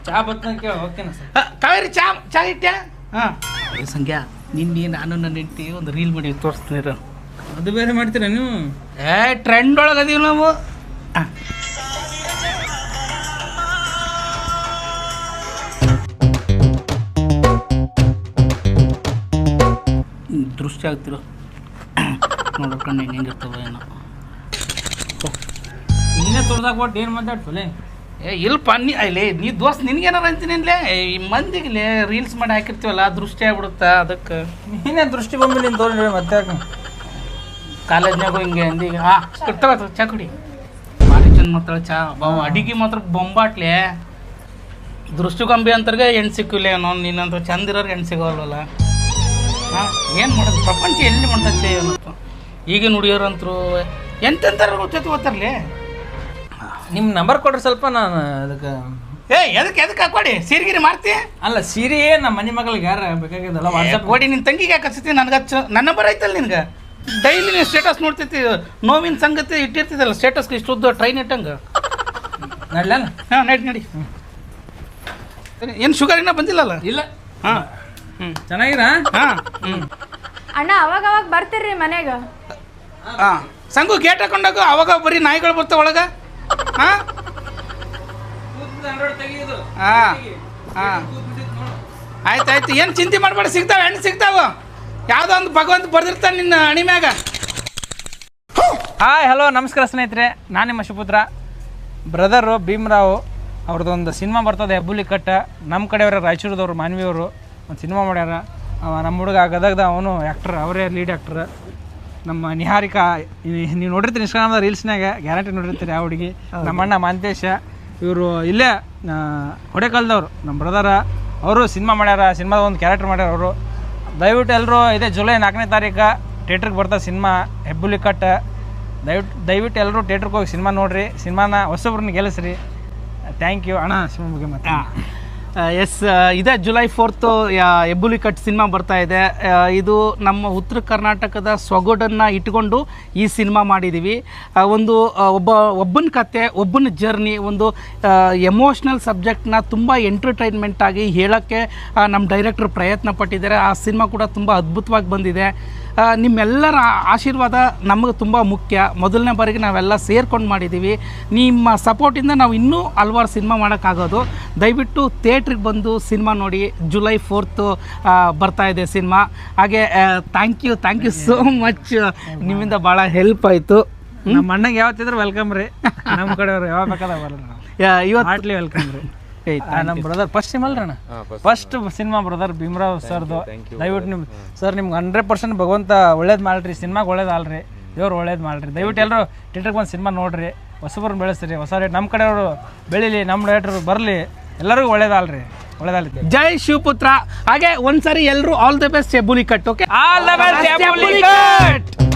ಚಾ ಬತ್ತಂತ ಕೇಳ ಸರ್. ಕಾವೇರಿ ಚಾ ಚಾ ಇಟ್ಟ್ಯಾ ಹಾಂ. ಸಂಖ್ಯಾ ನಿನ್ನೆ ನಾನು ನನ್ನ ಹೆಂಡತಿ ಒಂದು ರೀಲ್ ಮಾಡಿ ತೋರಿಸ್ತೀನಿ. ಅದು ಬೇರೆ ಮಾಡ್ತೀರಾ ನೀವು? ಏ ಟ್ರೆಂಡ್ ಒಳಗೆ ಅದೀವಿ ನಾವು. ಆ. ಹ್ಮ್, ಆಗ್ತಿರು. ನೋಡ್ಕೊಂಡು ಹೆಂಗೆ ಹೆಂಗಿರ್ತವ ಏನೋ. ನೀನೇ ತೋರ್ದಾಗ ಒಟ್ಟು ಏನು ಮಾತಾಡ್ತಲೇ ಏ ಇಲ್ಪ ನೀ ಅಲ್ಲಿ ನೀ ದೋಸ್ತ್ ನಿನ್ಗೇನಾರ ಅಂತೀನಿ ಅನ್ಲೇ ಈ ಮಂದಿಗೆ ರೀಲ್ಸ್ ಮಾಡಿ ಹಾಕಿರ್ತೀವಲ್ಲ ದೃಷ್ಟಿ ಆಗ್ಬಿಡುತ್ತಾ ಅದಕ್ಕೆ? ನೀನೇ ದೃಷ್ಟಿ ಬಂದು ನೀನು ತೋರಿ ಮತ್ತೆ? ಕಾಲೇಜ್ನಾಗ ಹಿಂಗೆ ಅಂದೀಗ ಹಾಂ ತಗೋ ಚಾ ಕುಡಿ. ಭಾರಿ ಚಂದ ಮಾಡ್ತಾಳೆ ಚಾ. ಬಾವು ಅಡಿಗೆ ಮಾತ್ರ ಬೊಂಬಾಟ್ಲೆ. ದೃಷ್ಟಿಗೊಂಬೆ ಅಂತರ್ಗೆ ಹೆಣ್ಣು ಸಿಕ್ಕಿಲ್ಲ ಏನೋ ನೀನಂತ ಚಂದ ಇರೋರು ಹೆಣ್ಣು ಸಿಗೋಲ್ವಲ್ಲ ಹಾಂ ಏನು ಮಾಡೋದು? ಪ್ರಪಂಚ ಎಲ್ಲಿ ಮಾಡ್ತೈತೆ ಅನ್ನೋದು. ಈಗಿನ ಹುಡುಗಿಯರಂತರು ಎಂತೆಂಥವ್ರ ಗೊತ್ತೈತೆ ಓದ್ತಾರಲಿ ನಿಮ್ಮ ನಂಬರ್ ಕೊಡ್ರಿ ಸ್ವಲ್ಪ ನಾನು ಅದಕ್ಕೆ ಏ ಎದಕ್ಕೆ ಎದಕ್ಕೆ ಹಾಕೊಡಿ? ಸೀರಿಗಿರಿ ಮಾಡ್ತಿ ಅಲ್ಲ ಸೀರೆ ನಮ್ಮ ಮನೆ ಮಗಳಿಗೆ ಯಾರ ಬೇಕಾಗಿದ್ದಲ್ಲ ವಾಟ್ಸಪ್ ಕೊಡಿ ನಿನ್ನ ತಂಗಿಗೆ ಯಾಕೆ ಹಚ್ಚತಿ ನನಗೆ ಹಚ್ಚು. ನನ್ನ ನಂಬರ್ ಐತಲ್ಲ ನಿನ್ಗೆ? ಡೈಲಿ ನೀನು ಸ್ಟೇಟಸ್ ನೋಡ್ತೈತಿ ನೋವಿನ ಸಂಗತಿ ಇಟ್ಟಿರ್ತಿದ್ದಲ್ಲ ಸ್ಟೇಟಸ್ಗೆ ಇಷ್ಟುದ್ದು ಟ್ರೈನ್ ಇಟ್ಟಂಗೆ? ನಡ್ಲ ಹಾಂ ನಡಿ ನಡಿ. ಏನು ಶುಗರ್ ಇನ್ನೂ ಬಂದಿಲ್ಲಲ್ಲ? ಇಲ್ಲ. ಹಾಂ. ಚೆನ್ನಾಗಿರ ಹಾಂ. ಹ್ಞೂ ಅಣ್ಣ ಅವಾಗ ಅವಾಗ ಬರ್ತೀರ್ರಿ ಮನೆಗ. ಹಾಂ. ಸಂಗು ಗೇಟ್ ಹಾಕೊಂಡಾಗ ಅವಾಗ ಬರೀ ನಾಯಿಗಳು ಬರ್ತಾವ ಒಳಗ. ಹಾಂ? ಏನ್ ಹಾಂ. ಹಾಂ. ಆಯ್ತು ಆಯ್ತು. ಏನು ಚಿಂತೆ ಮಾಡಬೇಡ ಸಿಗ್ತಾವೆ ಹೆಣ್ಣು ಸಿಗ್ತಾವ. ಯಾವ್ದೋ ಒಂದು ಭಗವಂತ ಬರ್ದಿರ್ತಾನೆ ನಿನ್ನ ಅಣಿ ಮ್ಯಾಗ. ಹಾಯ್ ಹಲೋ ನಮಸ್ಕಾರ ಸ್ನೇಹಿತರೆ. ನಾನು ನಿಮ್ಮ ಶಿಪುತ್ರ ಬ್ರದರು ಭೀಮ್ರಾವ್ ಅವ್ರದ್ದೊಂದು ಸಿನಿಮಾ ಬರ್ತದೆ ಹೆಬ್ಬುಲಿ ಕಟ್ಟ ನಮ್ಮ ಕಡೆಯವರ ರಾಯಚೂರದವ್ರು ಮಾನ್ವಿಯವರು. ಒಂದು ಸಿನಿಮಾ ಮಾಡ್ಯಾರ. ಅವ ನಮ್ಮ ಹುಡುಗ ಗದಗದ ಅವನು ಆ್ಯಕ್ಟ್ರ್ ಅವರೇ ಲೀಡ್ ಆ್ಯಕ್ಟ್ರ್ ನಮ್ಮ ನಿಹಾರಿಕಾ ನೀವು ನೋಡಿರ್ತೀರಿ ಇನ್ಸ್ಟಾಗ್ರಾಮ್ದ ರೀಲ್ಸ್ನಾಗ ಗ್ಯಾರಂಟಿ ನೋಡಿರ್ತೀರಿ ಆ ಹುಡುಗಿ. ನಮ್ಮ ಅಣ್ಣ ಮಾಂತೇಶ ಇವರು ಇಲ್ಲೇ ಹೊಡೆಕಾಲದವ್ರು ನಮ್ಮ ಬ್ರದರ ಅವರು ಸಿನಿಮಾ ಮಾಡ್ಯಾರ ಸಿನಿಮಾದ ಒಂದು ಕ್ಯಾರೆಕ್ಟರ್ ಮಾಡ್ಯಾರ ಅವರು. ದಯವಿಟ್ಟು ಎಲ್ಲರೂ ಇದೇ ಜುಲೈ ನಾಲ್ಕನೇ ತಾರೀಕು ಥಿಯೇಟ್ರಿಗೆ ಬರ್ತಾರೆ ಸಿನಿಮಾ ಹೆಬ್ಬುಲಿ ಕಟ್ ದಯವಿಟ್ಟು ದಯವಿಟ್ಟು ಎಲ್ಲರೂ ಥಿಯೇಟ್ರಿಗೆ ಹೋಗಿ ಸಿನಿಮಾ ನೋಡಿರಿ. ಸಿನಿಮಾನ ಹೊಸಬ್ರನ್ನ ಗೆಲ್ಲಿಸ್ರಿ. ಥ್ಯಾಂಕ್ ಯು ಅಣ್ಣ ಸಿನಿಮಾ ಬಗ್ಗೆ ಮತ್ತೆ ಎಸ್ ಇದೇ July fourth Hebbuli cut cinema ಬರ್ತಾ ಇದೆ. ಇದು ನಮ್ಮ ಉತ್ತರ ಕರ್ನಾಟಕದ ಸೊಗಡನ್ನು ಇಟ್ಕೊಂಡು ಈ ಸಿನಿಮಾ ಮಾಡಿದ್ದೀವಿ ಒಂದು ಒಬ್ಬ, ಒಬ್ಬನ ಕತೆ, ಒಬ್ಬನ ಜರ್ನಿ ಒಂದು ಎಮೋಷ್ನಲ್ ಸಬ್ಜೆಕ್ಟ್ನ ತುಂಬ ಎಂಟರ್ಟೈನ್ಮೆಂಟಾಗಿ ಹೇಳೋಕ್ಕೆ ನಮ್ಮ ಡೈರೆಕ್ಟ್ರು ಪ್ರಯತ್ನ ಪಟ್ಟಿದ್ದಾರೆ. ಆ ಸಿನಿಮಾ ಕೂಡ ತುಂಬ ಅದ್ಭುತವಾಗಿ ಬಂದಿದೆ. ನಿಮ್ಮೆಲ್ಲರ ಆಶೀರ್ವಾದ ನಮಗೆ ತುಂಬ ಮುಖ್ಯ. ಮೊದಲನೇ ಬಾರಿಗೆ ನಾವೆಲ್ಲ ಸೇರ್ಕೊಂಡು ಮಾಡಿದ್ದೀವಿ ನಿಮ್ಮ ಸಪೋರ್ಟಿಂದ ನಾವು ಇನ್ನೂ ಹಲ್ವಾರು ಸಿನಿಮಾ ಮಾಡೋಕ್ಕಾಗೋದು. ದಯವಿಟ್ಟು ಥಿಯೇಟ್ರಿಗೆ ಬಂದು ಸಿನಿಮಾ ನೋಡಿ. ಜುಲೈ ಫೋರ್ತು ಬರ್ತಾ ಇದೆ ಸಿನಿಮಾ. ಹಾಗೆ thank you thank you so much ನಿಮ್ಮಿಂದ ಭಾಳ ಹೆಲ್ಪ್ ಆಯಿತು. ನಮ್ಮ ಅಣ್ಣಗೆ ಯಾವತ್ತಿದ್ರು ವೆಲ್ಕಮ್ ರೀ. ನಮ್ಮ ಕಡೆಯವರು ಯಾವಾಗ ಬೇಕಾದ ಬರಲ್ಲ. ಇವತ್ತು ವೆಲ್ಕಮ್ ರೀ. ನಮ್ಮ ಬ್ರದರ್ ಫಸ್ಟ್ ಸಿನಿಮಾ ಅಲ್ರಿ ಅಣ್ಣ? ಫಸ್ಟ್ ಸಿನಿಮಾ ಬ್ರದರ್ ಭೀಮರಾವ್ ಸರ್ದು. ದಯವಿಟ್ಟು ನಿಮ್ ಸರ್ ನಿಮ್ಗೆ ಹಂಡ್ರೆಡ್ ಪರ್ಸೆಂಟ್ ಭಗವಂತ ಒಳ್ಳೇದು ಮಾಡ್ರಿ ಸಿನಿಮಾಗೆ ಒಳ್ಳೇದು ಅಲ್ರಿ ದೇವ್ರು ಒಳ್ಳೇದು ಮಾಡ್ರಿ. ದಯವಿಟ್ಟು ಎಲ್ಲರೂ ಥಿಯೇಟ್ರಿಗೆ ಬಂದು ಸಿನಿಮಾ ನೋಡ್ರಿ. ಹೊಸಬ್ರನ್ನ ಬೆಳೆಸ್ರಿ. ಹೊಸ ರೇಟ್ ನಮ್ಮ ಕಡೆಯವರು ಬೆಳೀಲಿ ನಮ್ಮ ಡೈರೆಕ್ಟರ್ ಬರಲಿ. ಎಲ್ಲರಿಗೂ ಒಳ್ಳೇದಲ್ರಿ ಒಳ್ಳೇದಲ್ರಿ ಜೈ ಶಿವಪುತ್ರ. ಹಾಗೆ ಒಂದ್ಸರಿ ಎಲ್ಲರೂ all the best Hebbuli cut okay all the best